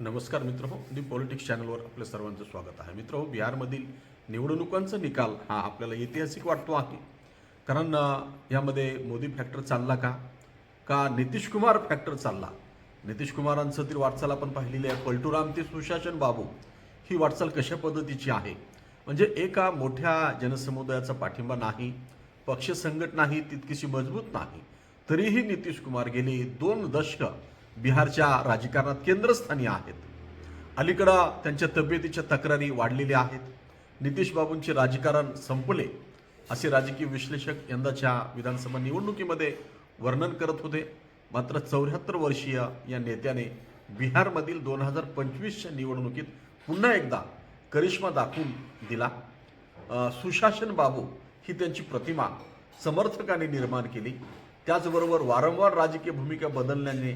नमस्कार मित्र हो दी पॉलिटिक्स चॅनलवर आपल्या सर्वांचं स्वागत आहे. मित्र हो बिहारमधील निवडणुकांचा निकाल हा आपल्याला ऐतिहासिक वाटतो आहे. कारण यामध्ये मोदी फॅक्टर चालला का? का नितीश कुमार फॅक्टर चालला? नितीश कुमारांचं ती वाटचाल आपण पाहिलेली आहे. पलटुराम ते सुशासन बाबू ही वाटचाल कशा पद्धतीची आहे? म्हणजे एका मोठ्या जनसमुदायाचा पाठिंबा नाही पक्ष संघट नाही तितकीशी मजबूत नाही तरीही नितीश कुमार गेली दोन दशकं बिहारच्या राजकारणात केंद्रस्थानी आहेत. अलीकडं त्यांच्या तब्येतीच्या तक्रारी वाढलेल्या आहेत. नितीश बाबूंचे राजकारण संपले असे राजकीय विश्लेषक यंदाच्या विधानसभा निवडणुकीमध्ये वर्णन करत होते. मात्र चौऱ्याहत्तर वर्षीय या नेत्याने बिहारमधील दोन हजार पंचवीसच्या निवडणुकीत पुन्हा एकदा करिश्मा दाखवून दिला. सुशासन बाबू ही त्यांची प्रतिमा समर्थकांनी निर्माण केली. त्याचबरोबर वारंवार राजकीय भूमिका बदलण्याने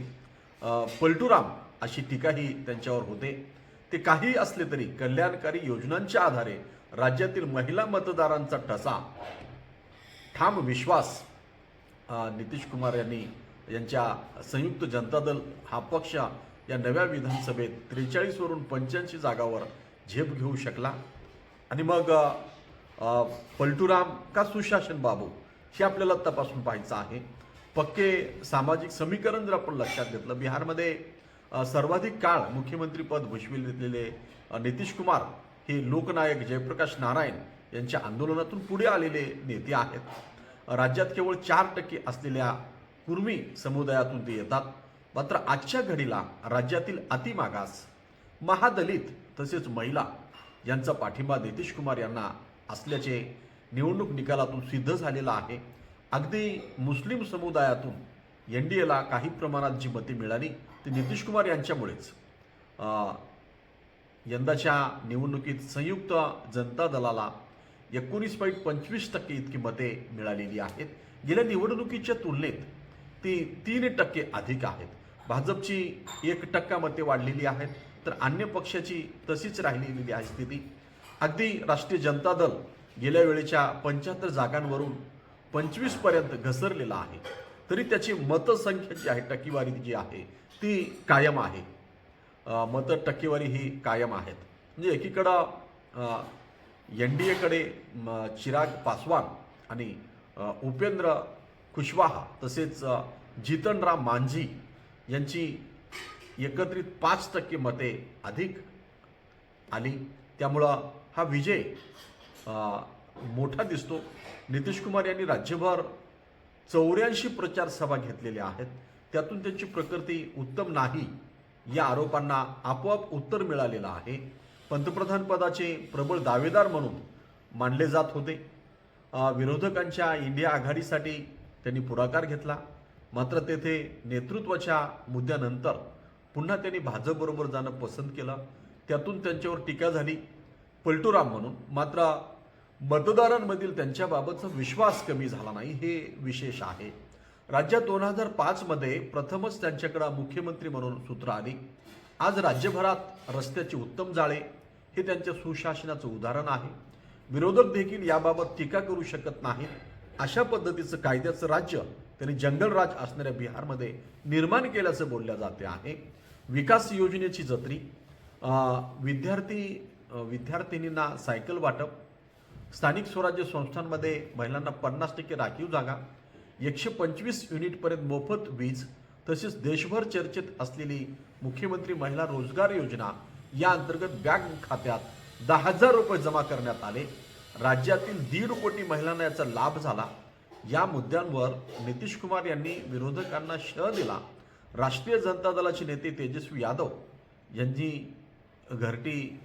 पलटूराम अशी टीकाही त्यांच्यावर होते. ते काही असले तरी कल्याणकारी योजनांच्या आधारे राज्यातील महिला मतदारांचा ठसा ठाम विश्वास नितीश कुमार यांनी यांच्या संयुक्त जनता दल हा पक्ष या नव्या विधानसभेत त्रेचाळीसवरून पंच्याऐंशी जागावर झेप घेऊ शकला. आणि मग पलटूराम का सुशासन बाबू हे आपल्याला तपासून पाहायचं आहे. पक्के सामाजिक समीकरण जर आपण लक्षात घेतलं बिहारमध्ये सर्वाधिक काळ मुख्यमंत्रीपद भूषविलेले अ, नितीश कुमार हे लोकनायक जयप्रकाश नारायण यांच्या आंदोलनातून पुढे आलेले नेते आहेत. राज्यात केवळ चार टक्के असलेल्या कुर्मी समुदायातून ते येतात. मात्र आजच्या घडीला राज्यातील अतिमागास महादलित तसेच महिला यांचा पाठिंबा नितीश कुमार यांना असल्याचे निवडणूक निकालातून सिद्ध झालेला आहे. अगदी मुस्लिम समुदायातून एन डी एला काही प्रमाणात जी मते मिळाली ती नितीश कुमार यांच्यामुळेच. यंदाच्या निवडणुकीत संयुक्त जनता दलाला एकोणीस पॉईंट पंचवीस टक्के इतकी मते मिळालेली आहेत. गेल्या निवडणुकीच्या तुलनेत ती तीन टक्के अधिक आहेत. भाजपची एक टक्का मते वाढलेली आहेत तर अन्य पक्षाची तशीच राहिलेली आहे स्थिती. अगदी राष्ट्रीय जनता दल गेल्या वेळेच्या पंच्याहत्तर जागांवरून पंचवीसपर्यंत घसरलेला आहे. तरी त्याची मतसंख्या जी आहे टक्केवारी जी आहे ती कायम आहे. मत टक्केवारी ही कायम आहेत. म्हणजे एकीकडं एन डी एकडे चिराग पासवान आणि उपेंद्र कुशवाहा तसेच जितनराम मांझी यांची एकत्रित पाच टक्के मते अधिक आली. त्यामुळं हा विजय मोठा दिसतो. नितीश कुमार यांनी राज्यभर चौऱ्याऐंशी प्रचार सभा घेतलेल्या आहेत. त्यातून त्यांची प्रकृती उत्तम नाही या आरोपांना आपोआप उत्तर मिळालेलं आहे. पंतप्रधानपदाचे प्रबळ दावेदार म्हणून मानले जात होते. विरोधकांच्या इंडिया आघाडीसाठी त्यांनी पुढाकार घेतला. मात्र तेथे नेतृत्वाच्या मुद्द्यानंतर पुन्हा त्यांनी भाजपबरोबर जाणं पसंत केलं. त्यातून त्यांच्यावर टीका झाली. पलटूराम म्हणून. मात्र मतदारांमधील त्यांच्याबाबतचा विश्वास कमी झाला नाही हे विशेष आहे. राज्यात दोन हजार पाचमध्ये प्रथमच त्यांच्याकडं मुख्यमंत्री म्हणून सूत्र आली. आज राज्यभरात रस्त्याचे उत्तम जाळे हे त्यांच्या सुशासनाचं उदाहरण आहे. विरोधक देखील याबाबत टीका करू शकत नाहीत. अशा पद्धतीचं कायद्याचं राज्य त्यांनी जंगलराज असणाऱ्या बिहारमध्ये निर्माण केल्याचं बोलल्या जाते आहे. विकास योजनेची जत्री विद्यार्थी विद्यार्थिनींना सायकल वाटप स्थानिक स्वराज्य संस्थांमध्ये महिलांना पन्नास टक्के राखीव जागा एकशे पंचवीस युनिटपर्यंत मोफत वीज तसेच देशभर चर्चेत असलेली मुख्यमंत्री महिला रोजगार योजना या अंतर्गत बँक खात्यात दहा हजार रुपये जमा करण्यात आले. राज्यातील दीड कोटी महिलांना याचा लाभ झाला. या मुद्द्यांवर नितीश कुमार यांनी विरोधकांना शह दिला. राष्ट्रीय जनता दलाचे नेते तेजस्वी यादव यांनी घरटी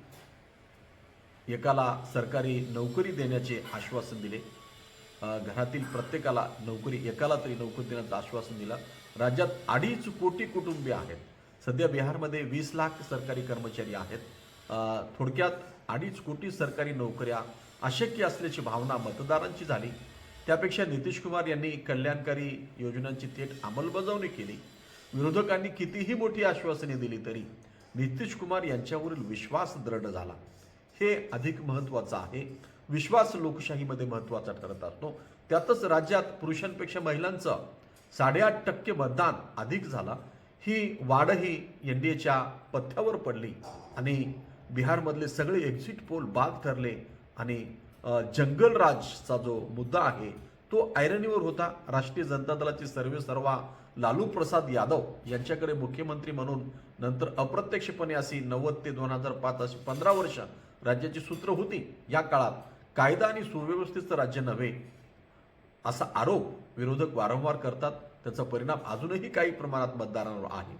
एकाला सरकारी नोकरी देण्याचे आश्वासन दिले. घरातील प्रत्येकाला नोकरी एकाला तरी नोकरी देण्याचं आश्वासन दिलं. राज्यात अडीच कोटी कुटुंबे आहेत. सध्या बिहारमध्ये वीस लाख सरकारी कर्मचारी आहेत. थोडक्यात अडीच कोटी सरकारी नोकऱ्या अशक्य असल्याची भावना मतदारांची झाली. त्यापेक्षा नितीश कुमार यांनी कल्याणकारी योजनांची थेट अंमलबजावणी केली. विरोधकांनी कितीही मोठी आश्वासने दिली तरी नितीश कुमार यांच्यावरील विश्वास दृढ झाला. हे अधिक महत्त्वाचं आहे. विश्वास लोकशाहीमध्ये महत्त्वाचा ठरत असतो. त्यातच राज्यात पुरुषांपेक्षा महिलांचं साडेआठ टक्के मतदान अधिक झालं. ही वाढही एन डी एच्या पथ्यावर पडली आणि बिहारमधले सगळे एक्झिट पोल बाद ठरले आणि जंगलराजचा जो मुद्दा आहे तो ऐरणीवर होता. राष्ट्रीय जनता दलाचे सर्वे सर्वा लालू प्रसाद यादव यांच्याकडे मुख्यमंत्री म्हणून नंतर अप्रत्यक्षपणे अशी नव्वद ते दोन हजार पाच अशी पंधरा वर्ष राज्याची सूत्र होती या काळात. कायदा आणि सुव्यवस्थेचं राज्य नव्हे. असा आरोप विरोधक वारंवार करतात. त्याचा परिणाम अजूनही काही प्रमाणात मतदारांवर आहे.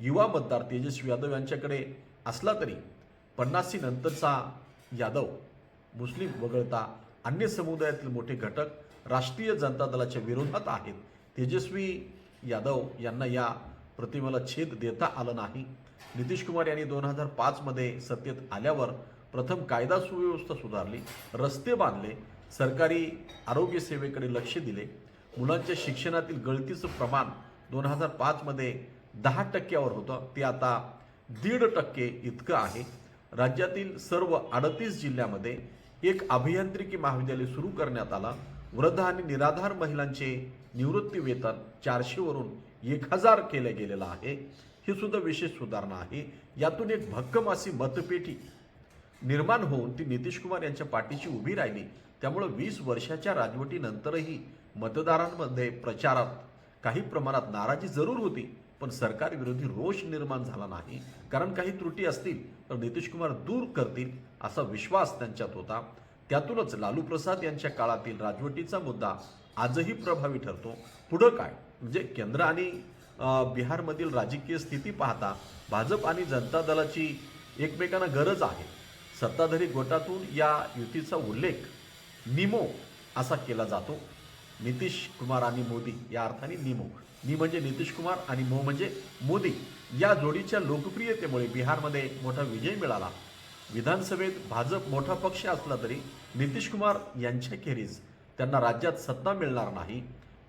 युवा मतदार तेजस्वी यादव यांच्याकडे असला तरी पन्नासी नंतरचा यादव मुस्लिम वगळता अन्य समुदायातील मोठे घटक राष्ट्रीय जनता दलाच्या विरोधात आहेत. तेजस्वी यादव यांना या प्रतिमेला छेद देता आलं नाही. नितीश कुमार यांनी दोन हजार पाचमध्ये सत्तेत आल्यावर प्रथम कायदा सुव्यवस्था सुधारली रस्ते बांधले सरकारी आरोग्य सेवेकडे लक्ष दिले. मुलांच्या शिक्षणातील गळतीचं प्रमाण दोन हजार पाचमध्ये दहा टक्क्यावर होतं. ते आता दीड टक्के इतकं आहे. राज्यातील सर्व अडतीस जिल्ह्यामध्ये एक अभियांत्रिकी महाविद्यालय सुरू करण्यात आला. वृद्ध आणि निराधार महिलांचे निवृत्ती वेतन चारशेवरून एक हजार केलं गेलेलं आहे. ही सुद्धा विशेष सुधारणा आहे. यातून एक भक्कम अशी मतपेटी निर्माण होऊन ती नितीश कुमार यांच्या पाठीशी उभी राहिली. त्यामुळं वीस वर्षाच्या राजवटीनंतरही मतदारांमध्ये प्रचारात काही प्रमाणात नाराजी जरूर होती पण सरकार विरोधी रोष निर्माण झाला नाही. कारण काही त्रुटी असतील तर नितीश कुमार दूर करतील असा विश्वास त्यांच्यात होता. त्यातूनच लालू प्रसाद यांच्या काळातील राजवटीचा मुद्दा आजही प्रभावी ठरतो. पुढं काय? म्हणजे केंद्र आणि बिहारमधील राजकीय स्थिती पाहता भाजप आणि जनता दलाची एकमेकांना गरज आहे. सत्ताधारी गोटातून या युतीचा उल्लेख निमो असा केला जातो. नितीश कुमार आणि मोदी या अर्थाने निमो. नी म्हणजे नितीश कुमार आणि मो म्हणजे मोदी. या जोडीच्या लोकप्रियतेमुळे बिहारमध्ये मोठा विजय मिळाला. विधानसभेत भाजप मोठा पक्ष असला तरी नितीश कुमार यांच्याखेरीज त्यांना राज्यात सत्ता मिळणार नाही.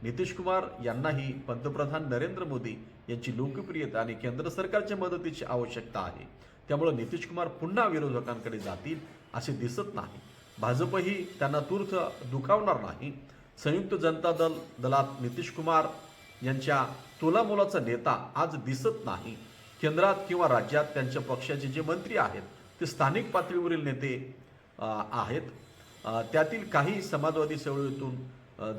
नितीश कुमार यांनाही पंतप्रधान नरेंद्र मोदी यांची लोकप्रियता आणि केंद्र सरकारच्या मदतीची आवश्यकता आहे. त्यामुळे नितीश कुमार पुन्हा विरोधकांकडे जातील असे दिसत नाही. भाजपही त्यांना तूर्थ दुखावणार नाही. संयुक्त जनता दल दलात नितीश कुमार यांच्या तोलामोलाचा नेता आज दिसत नाही. केंद्रात किंवा राज्यात त्यांच्या पक्षाचे जे मंत्री आहेत ते स्थानिक पातळीवरील नेते आहेत. त्यातील काही समाजवादी चळवळीतून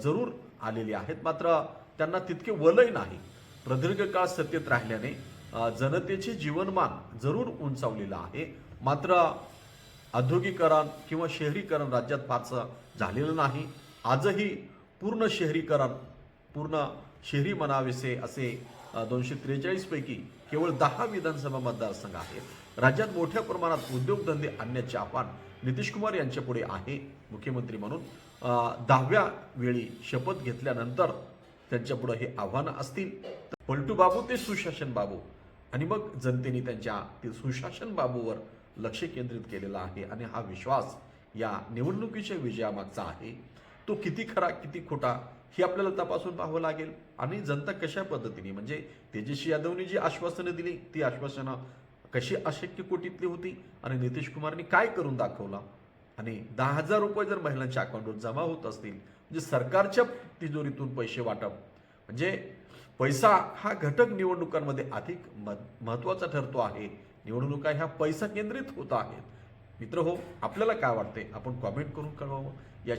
जरूर आलेले आहेत. मात्र त्यांना तितके वलय नाही. प्रदीर्घ काळ सत्तेत राहिल्याने जनतेचे जीवनमान जरूर उंचावलेलं आहे. मात्र औद्योगिकरण किंवा शहरीकरण राज्यात फारसं झालेलं नाही. आजही पूर्ण शहरीकरण पूर्ण शहरी म्हणावेसे असे दोनशे त्रेचाळीसपैकी केवळ दहा विधानसभा मतदारसंघ आहेत. राज्यात मोठ्या प्रमाणात उद्योगधंदे आणण्याचे आव्हान नितीश कुमार आहे. मुख्यमंत्री म्हणून दहाव्या वेळी शपथ घेतल्यानंतर त्यांच्यापुढं हे आव्हानं असतील. पलटू बाबू ते सुशासन बाबू. आणि मग जनतेने त्यांच्या ते सुशासन बाबूवर लक्ष केंद्रित केलेलं आहे. आणि हा विश्वास या निवडणुकीच्या विजयामागचा आहे. तो किती खरा किती खोटा हे आपल्याला तपासून पाहावं लागेल. आणि जनता कशा पद्धतीने म्हणजे तेजस्वी यादवनी जी आश्वासनं दिली ती आश्वासनं कशी अशक्य कोटीतली होती? आणि नितीश कुमारनी काय करून दाखवलं? आणि दहा हजार रुपये जर महिलांच्या अकाउंटवर जमा होत असतील म्हणजे सरकारच्या तिजोरीतून पैसे वाटप. म्हणजे पैसा हा घटक निवडणुकांमध्ये अधिक महत्त्वाचा ठरतो आहे. निवडणुका ह्या पैसा केंद्रित होत आहेत. मित्र हो आपल्याला काय वाटते आपण कॉमेंट करून कळवावं. या